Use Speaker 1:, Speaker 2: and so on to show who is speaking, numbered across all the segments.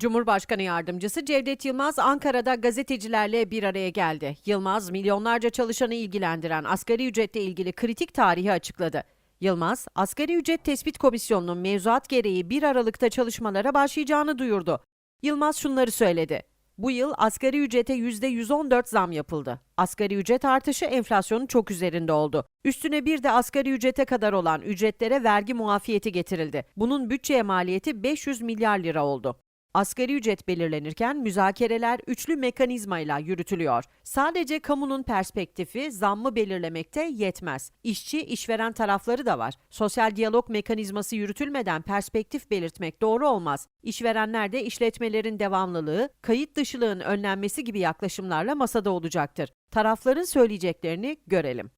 Speaker 1: Cumhurbaşkanı Yardımcısı Cevdet Yılmaz Ankara'da gazetecilerle bir araya geldi. Yılmaz, milyonlarca çalışanı ilgilendiren asgari ücretle ilgili kritik tarihi açıkladı. Yılmaz, Asgari Ücret Tespit Komisyonu'nun mevzuat gereği 1 Aralık'ta çalışmalara başlayacağını duyurdu. Yılmaz şunları söyledi. Bu yıl asgari ücrete %114 zam yapıldı. Asgari ücret artışı enflasyonun çok üzerinde oldu. Üstüne bir de asgari ücrete kadar olan ücretlere vergi muafiyeti getirildi. Bunun bütçeye maliyeti 500 milyar lira oldu. Asgari ücret belirlenirken müzakereler üçlü mekanizmayla yürütülüyor. Sadece kamunun perspektifi zammı belirlemekte yetmez. İşçi, işveren tarafları da var. Sosyal diyalog mekanizması yürütülmeden perspektif belirtmek doğru olmaz. İşverenler de işletmelerin devamlılığı, kayıt dışılığın önlenmesi gibi yaklaşımlarla masada olacaktır. Tarafların söyleyeceklerini görelim.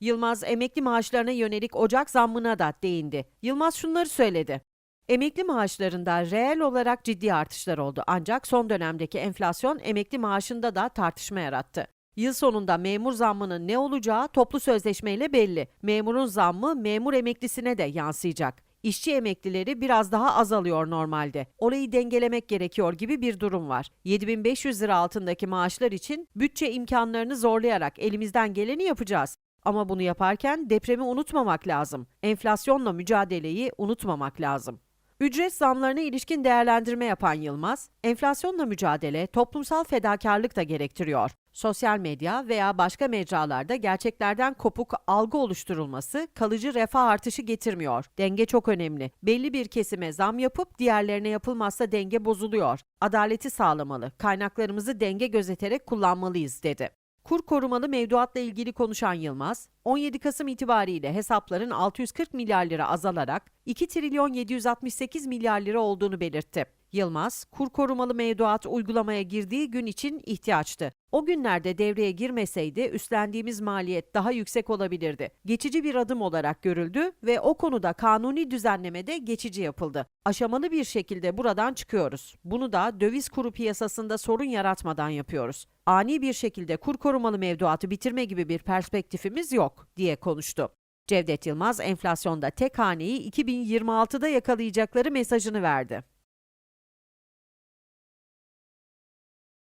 Speaker 1: Yılmaz emekli maaşlarına yönelik Ocak zammına da değindi. Yılmaz şunları söyledi. Emekli maaşlarında reel olarak ciddi artışlar oldu ancak son dönemdeki enflasyon emekli maaşında da tartışma yarattı. Yıl sonunda memur zammının ne olacağı toplu sözleşmeyle belli. Memurun zammı memur emeklisine de yansıyacak. İşçi emeklileri biraz daha azalıyor normalde. Orayı dengelemek gerekiyor gibi bir durum var. 7500 lira altındaki maaşlar için bütçe imkanlarını zorlayarak elimizden geleni yapacağız. Ama bunu yaparken depremi unutmamak lazım. Enflasyonla mücadeleyi unutmamak lazım. Ücret zamlarına ilişkin değerlendirme yapan Yılmaz, enflasyonla mücadele toplumsal fedakarlık da gerektiriyor. Sosyal medya veya başka mecralarda gerçeklerden kopuk algı oluşturulması kalıcı refah artışı getirmiyor. Denge çok önemli. Belli bir kesime zam yapıp diğerlerine yapılmazsa denge bozuluyor. Adaleti sağlamalı, kaynaklarımızı denge gözeterek kullanmalıyız dedi. Kur korumalı mevduatla ilgili konuşan Yılmaz, 17 Kasım itibariyle hesapların 640 milyar lira azalarak 2 trilyon 768 milyar lira olduğunu belirtti. Yılmaz, kur korumalı mevduat uygulamaya girdiği gün için ihtiyaçtı. O günlerde devreye girmeseydi üstlendiğimiz maliyet daha yüksek olabilirdi. Geçici bir adım olarak görüldü ve o konuda kanuni düzenlemede geçici yapıldı. Aşamalı bir şekilde buradan çıkıyoruz. Bunu da döviz kuru piyasasında sorun yaratmadan yapıyoruz. Ani bir şekilde kur korumalı mevduatı bitirme gibi bir perspektifimiz yok diye konuştu. Cevdet Yılmaz enflasyonda tek haneyi 2026'da yakalayacakları mesajını verdi.